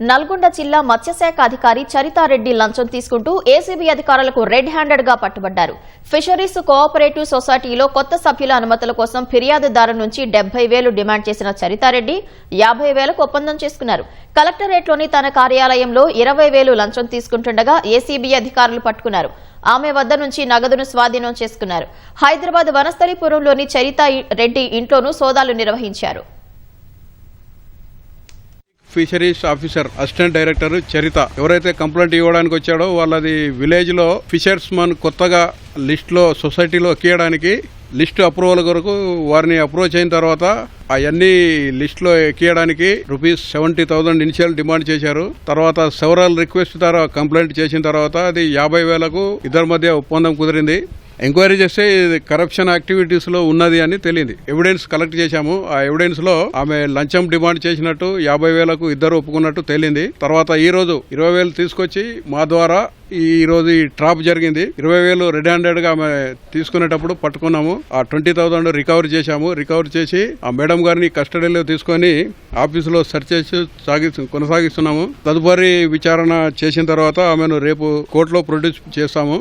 నల్గొండ జిల్లా మత్స్యశాఖ అధికారి చరితారెడ్డి లంచం తీసుకుంటూ ఏసీబీ అధికారులకు రెడ్ హ్యాండెడ్గా పట్టుబడ్డారు. ఫిషరీస్ కోఆపరేటివ్ సొసైటీలో కొత్త సభ్యుల అనుమతుల కోసం ఫిర్యాదుదారు నుంచి డెబ్బై వేలు డిమాండ్ చేసిన చరితారెడ్డి యాభై వేలకు ఒప్పందం చేసుకున్నారు. కలెక్టరేట్లోని తన కార్యాలయంలో ఇరవై వేలు లంచం తీసుకుంటుండగా ఏసీబీ అధికారులు పట్టుకున్నారు. ఆమె వద్ద నుంచి నగదును స్వాధీనం చేసుకున్నారు. హైదరాబాద్ వనస్థలిపురంలోని చరితారెడ్డి ఇంట్లోనూ సోదాలు నిర్వహించారు. Fisheries officer assistant director Charitha. ఎవరైతే కంప్లైంట్ ఇవ్వడానికి వచ్చాడో వాళ్ళది విలేజ్లో ఫిషర్స్ మన్ కొత్తగా లిస్ట్లో సొసైటీలో ఎక్కియడానికి లిస్ట్ అప్రూవల్ కొరకు వారిని అప్రోచ్ అయిన తర్వాత అవన్నీ లిస్ట్లో ఎక్కియడానికి rupees seventy thousand initial demand చేశారు. తర్వాత సెవరల్ రిక్వెస్ట్ ద్వారా కంప్లైంట్ చేసిన తర్వాత అది యాభై వేలకు ఇద్దరి మధ్య ఒప్పందం కుదిరింది. ఎంక్వైరీ చేస్తే ఇది కరప్షన్ యాక్టివిటీస్లో ఉన్నది అని తెలియంది. ఎవిడెన్స్ కలెక్ట్ చేశాము. ఆ ఎవిడెన్స్లో ఆమె లంచం డిమాండ్ చేసినట్టు యాభై వేలకు ఇద్దరు ఒప్పుకున్నట్టు తేలింది తర్వాత ఈ రోజు ఇరవై వేలు తీసుకొచ్చి మా ద్వారా ఈ రోజు ఈ ట్రాప్ జరిగింది. ఇరవై వేలు రెడ్ హ్యాండెడ్గా ఆమె తీసుకునేటప్పుడు పట్టుకున్నాము. ఆ ట్వంటీ థౌసండ్ రికవర్ చేశాము. రికవర్ చేసి ఆ మేడం గారిని కస్టడీలో తీసుకొని ఆఫీసులో సెర్చ్ చేసి సాగి కొనసాగిస్తున్నాము. తదుపరి విచారణ చేసిన తర్వాత ఆమెను రేపు కోర్టులో ప్రొడ్యూస్ చేస్తాము.